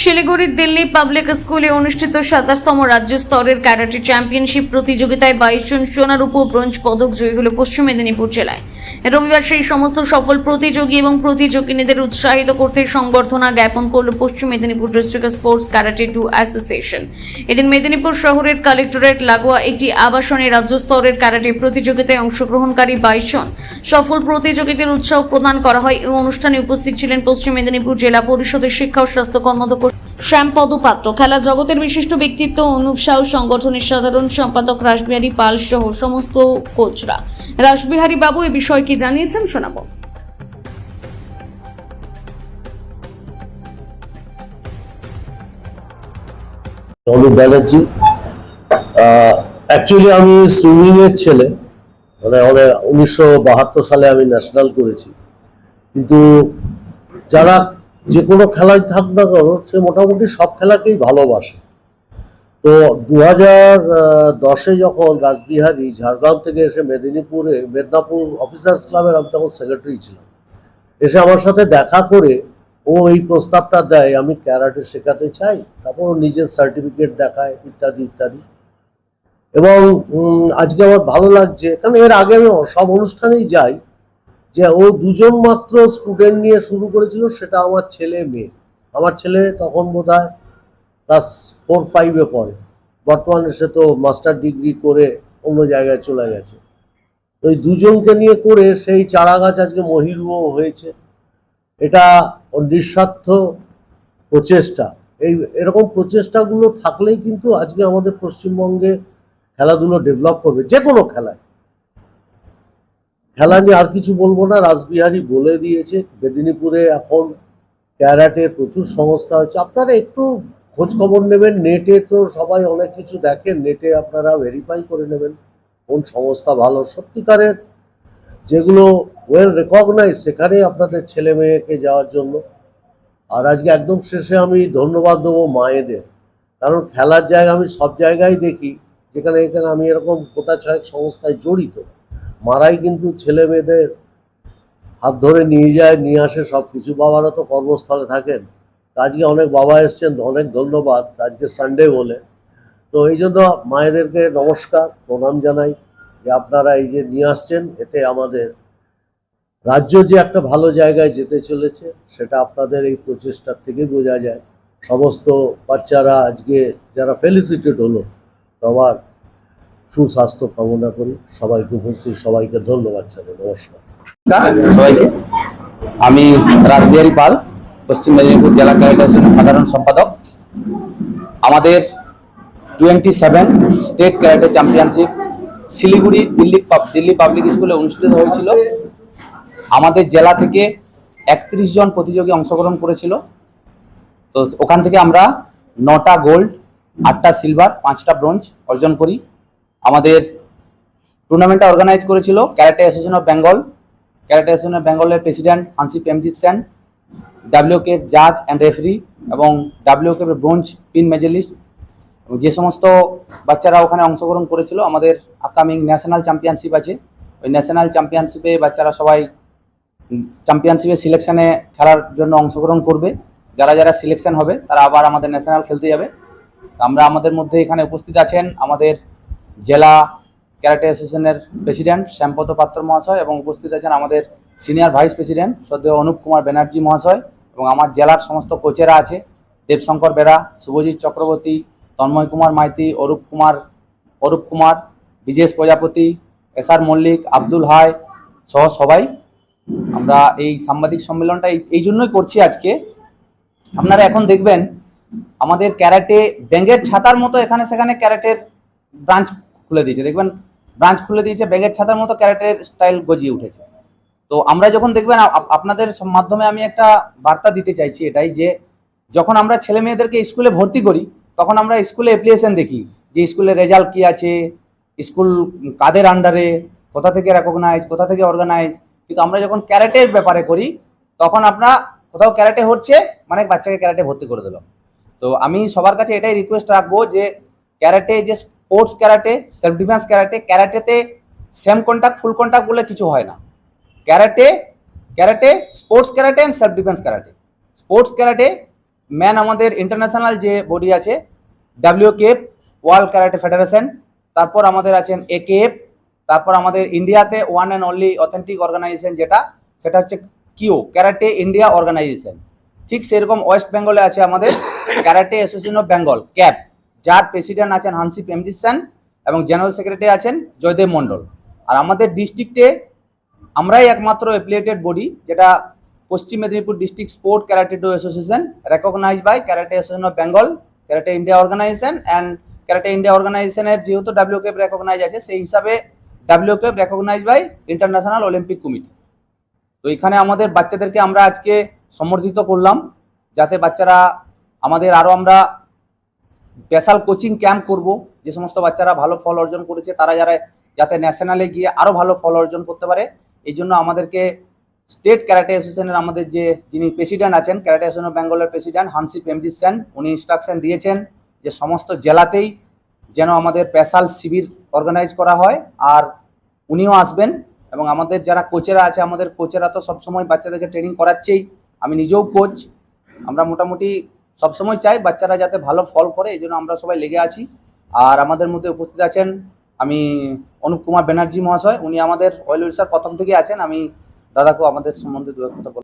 শিলিগুড়ির দিল্লি পাবলিক স্কুলে অনুষ্ঠিত সাতাশতম রাজ্য স্তরের ক্যারাটে চ্যাম্পিয়নশিপ প্রতিযোগিতায় বাইশ জন সোনার উপ ব্রোঞ্জ পদক জয়ী হল পশ্চিম মেদিনীপুর জেলায়। রবিবার সেই সমস্ত সফল প্রতিযোগী এবং প্রতিযোগিনীদের উৎসাহিত করতে সংবর্ধনা জ্ঞাপন করল Paschim Medinipur district sports karate do association. এদিন মেদিনীপুর শহরের কালেক্টরেট লাগোয়া একটি আবাসনে রাজ্য স্তরের ক্যারাটে প্রতিযোগিতায় অংশগ্রহণকারী বাইশ জন সফল প্রতিযোগীদের উৎসাহ প্রদান করা হয়। এই অনুষ্ঠানে উপস্থিত ছিলেন পশ্চিম মেদিনীপুর জেলা পরিষদের শিক্ষা ও স্বাস্থ্য কর্মদক্ষ শ্যামপদ পাত্র খেলা জগতের বিশিষ্ট ব্যক্তিত্ব অনুপ সাউ সংগঠনের সাধারণ সম্পাদক রাসবিহারী পাল সহ সমস্ত কোচরা। রাসবিহারী বাবু, এ বিষয়ে কি জানিয়েছেন শোনাবো? অনুপ ব্যানার্জি অ্যাকচুয়ালি আমি সুইমিং এর ছেলে। মানে অনেক উনিশশো বাহাত্তর সালে আমি ন্যাশনাল করেছি। কিন্তু যারা যে কোনো খেলায় থাক না কেন, সে মোটামুটি সব খেলাকেই ভালোবাসে। তো দু হাজার দশে যখন রাসবিহারী ঝাড়গ্রাম থেকে এসে মেদিনীপুরে, মেদিনীপুর অফিসার্স ক্লাবের আমি তখন সেক্রেটারি ছিলাম। এসে আমার সাথে দেখা করে ও এই প্রস্তাবটা দেয়, আমি ক্যারাটে শেখাতে চাই, তারপর ও নিজের সার্টিফিকেট দেখায়, ইত্যাদি ইত্যাদি। এবং আজকে আমার ভালো লাগছে, কারণ এর আগে আমি সব অনুষ্ঠানেই যাই যে ও দুজন মাত্র স্টুডেন্ট নিয়ে শুরু করেছিল, সেটা আমার ছেলে মেয়ে। আমার ছেলে তখন বোধ হয় ক্লাস ফোর ফাইভে পড়ে। বর্তমানে সে তো মাস্টার ডিগ্রি করে অন্য জায়গায় চলে গেছে। এই দুজনকে নিয়ে করে সেই চারা গাছ আজকে মহিরুও হয়েছে। এটা নিঃস্বার্থ প্রচেষ্টা। এই এরকম প্রচেষ্টাগুলো থাকলেই কিন্তু আজকে আমাদের পশ্চিমবঙ্গে খেলাধুলো ডেভেলপ করবে। যে কোনো খেলায়। খেলা নিয়ে আর কিছু বলব না। রাসবিহারী বলে দিয়েছে, মেদিনীপুরে এখন ক্যারাটের প্রচুর সংস্থা হচ্ছে আপনারা একটু খোঁজ খবর নেবেন, নেটে তো সবাই অনেক কিছু দেখেন, নেটে আপনারা ভেরিফাই করে নেবেন কোন সংস্থা ভালো। সত্যিকারের যেগুলো ওয়েল রেকগনাইজ সেখানে আপনাদের ছেলে মেয়েকে যাওয়ার জন্য। আর আজকে একদম শেষে আমি ধন্যবাদ দেবো মায়েদের। কারণ খেলার জায়গা আমি সব জায়গায় দেখি, যেখানে এখানে আমি এরকম গোটা ছয়েক সংস্থায় জড়িত। মারাই কিন্তু ছেলে মেয়েদের হাত ধরে নিয়ে যায়, নিয়ে আসে সব কিছু বাবারা তো কর্মস্থলে থাকেন। আজকে অনেক বাবা এসছেন, অনেক ধন্যবাদ। আজকে সানডে বলে। তো এই জন্য মায়েদেরকে নমস্কার, প্রণাম জানাই যে আপনারা এই যে নিয়ে আসছেন, এতে আমাদের রাজ্য যে একটা ভালো জায়গায় যেতে চলেছে, সেটা আপনাদের এই প্রচেষ্টার থেকে বোঝা যায়। সমস্ত বাচ্চারা আজকে যারা ফেলিসিটেড হলো সবার সুস্বাস্থ্য কামনা করি। সবাইকে উপস্থিত, সবাইকে ধন্যবাদ জানাই। নমস্কার। সবাইকে। আমি রাসবিহারী পাল, পশ্চিম মেদিনীপুর জেলা ক্যারেট সাধারণ সম্পাদক। আমাদের twenty seven state karate championship Siliguri Delhi Delhi public স্কুলে অনুষ্ঠিত হয়েছিল। আমাদের জেলা থেকে একত্রিশ জন প্রতিযোগী অংশগ্রহণ করেছিল। তো ওখান থেকে আমরা নটা গোল্ড, আটটা সিলভার, পাঁচটা ব্রোঞ্জ অর্জন করি। আমাদের টুর্নামেন্টটা অর্গানাইজ করেছিল karate association of Bengal karate association of বেঙ্গলের president Hanshi Premjit Sen WK জাজ অ্যান্ড রেফারি এবং ডাব্লিউকে ব্রোঞ্জ পিন মেডেলিস্ট যে সমস্ত বাচ্চারা ওখানে অংশগ্রহণ করেছিল, আমাদের আপকামিং ন্যাশনাল চ্যাম্পিয়নশিপ আছে। ওই ন্যাশনাল চ্যাম্পিয়নশিপে বাচ্চারা সবাই চ্যাম্পিয়নশিপে সিলেকশানে খেলার জন্য অংশগ্রহণ করবে। যারা যারা সিলেকশন হবে, তারা আবার আমাদের ন্যাশনাল খেলতে যাবে। আমরা আমাদের মধ্যে এখানে উপস্থিত আছেন আমাদের জেলা ক্যারাটে অ্যাসোসিয়েশনের প্রেসিডেন্ট শ্যামপদ পাত্র মহাশয় এবং উপস্থিত আছেন আমাদের সিনিয়র ভাইস প্রেসিডেন্ট সদ্য অনুপ কুমার ব্যানার্জি মহাশয় এবং আমার জেলার সমস্ত কোচেরা আছে, দেবশঙ্কর বেরা, শুভজিৎ চক্রবর্তী, তন্ময় কুমার মাইতি, অরূপ কুমার অরূপ কুমার বিজেশ প্রজাপতি, এস আর মল্লিক, আব্দুল হাই সহ সবাই আমরা এই সাংবাদিক সম্মেলনটা এই জন্যই করছি আজকে। আপনারা এখন দেখবেন আমাদের ক্যারাটে ব্যাঙ্গের ছাতার মতো এখানে সেখানে ক্যারাটের ব্রাঞ্চ খুলে দিয়েছে। দেখবেন ব্রাঞ্চ খুলে দিয়েছে ব্যাঙ্গের ছাতার মতো ক্যারাটের স্টাইল গজিয়ে উঠেছে। তো আমরা যখন দেখবেন আপ- আপনাদের মাধ্যমে আমি একটা বার্তা দিতে চাইছি এটাই যে, যখন আমরা ছেলে মেয়েদেরকে স্কুলে ভর্তি করি, তখন আমরা স্কুলে অ্যাপ্লিকেশন দেখি যে স্কুলের রেজাল্ট কী আছে, স্কুল কাদের আন্ডারে কোথা থেকে রেকগনাইজ কোথা থেকে অর্গানাইজ কিন্তু আমরা যখন ক্যারাটের ব্যাপারে করি, তখন আমরা কোথাও ক্যারাটে হচ্ছে মানে বাচ্চাকে ক্যারাটে ভর্তি করে দিলাম। তো আমি সবার কাছে এটাই রিকোয়েস্ট রাখব যে ক্যারাটে যে sports karate self defence karate ক্যারাটেতে same contact full contact বলে কিছু হয় না। Karate karate sports karate and self defence karate sports karate man আমাদের ইন্টারন্যাশনাল যে বডি আছে W WKF world karate federation তারপর আমাদের আছেন এ একেএফ তারপর আমাদের ইন্ডিয়াতে one and only authentic organisation যেটা, সেটা হচ্ছে কিও ক্যারাটে ইন্ডিয়া অর্গানাইজেশন ঠিক সেরকম ওয়েস্ট বেঙ্গলে আছে আমাদের ক্যারাটে অ্যাসোসিয়েশন অফ বেঙ্গল ক্যাপ যার প্রেসিডেন্ট আছেন হানসিপ এমজিসান এবং জেনারেল সেক্রেটারি আছেন জয়দেব মণ্ডল। আর আমাদের ডিস্ট্রিক্টে আমরাই একমাত্র অ্যাফিলিয়েটেড বডি যেটা Paschim Medinipur district sport karate do association recognise by karate association of Bengal, karate India organisation and karate India অর্গানাইজেশনের যেহেতু ডাব্লিউকেএফ রেকগনাইজ আছে, সেই হিসাবে WKF recognise by international Olympic committee তো এখানে আমাদের বাচ্চাদেরকে আমরা আজকে সম্বর্ধিত করলাম, যাতে বাচ্চারা আমাদের আরও আমরা স্পেশাল কোচিং ক্যাম্প করব, যে সমস্ত বাচ্চারা ভালো ফল অর্জন করেছে, তারা যারা যাতে ন্যাশনালে গিয়ে আরও ভালো ফল অর্জন করতে পারে, এই জন্য আমাদেরকে স্টেট ক্যারাটে অ্যাসোসিয়েশনের আমাদের যে যিনি প্রেসিডেন্ট আছেন ক্যারাটে অ্যাসোসিয়েশন অফ বেঙ্গলের প্রেসিডেন্ট হানসিপ এমজিৎ সেন উনি ইনস্ট্রাকশন দিয়েছেন যে সমস্ত জেলাতেই যেন আমাদের স্পেশাল শিবির অর্গানাইজ করা হয়, আর উনিও আসবেন, এবং আমাদের যারা কোচেরা আছে, আমাদের কোচেরা তো সবসময় বাচ্চাদেরকে ট্রেনিং করাচ্ছেই, আমি নিজেও কোচ আমরা মোটামুটি সবসময় চাই বাচ্চারা যাতে ভালো ফল করে, এই জন্য আমরা সবাই লেগে আছি আর আমাদের মধ্যে উপস্থিত আছেন, আমি অনুপ কুমার ব্যানার্জি মহাশয়, উনি আমাদের অয়েল উড়িষ্যার প্রথম থেকে আছেন আমি দাদাকেও আমাদের সম্বন্ধে দু কথা।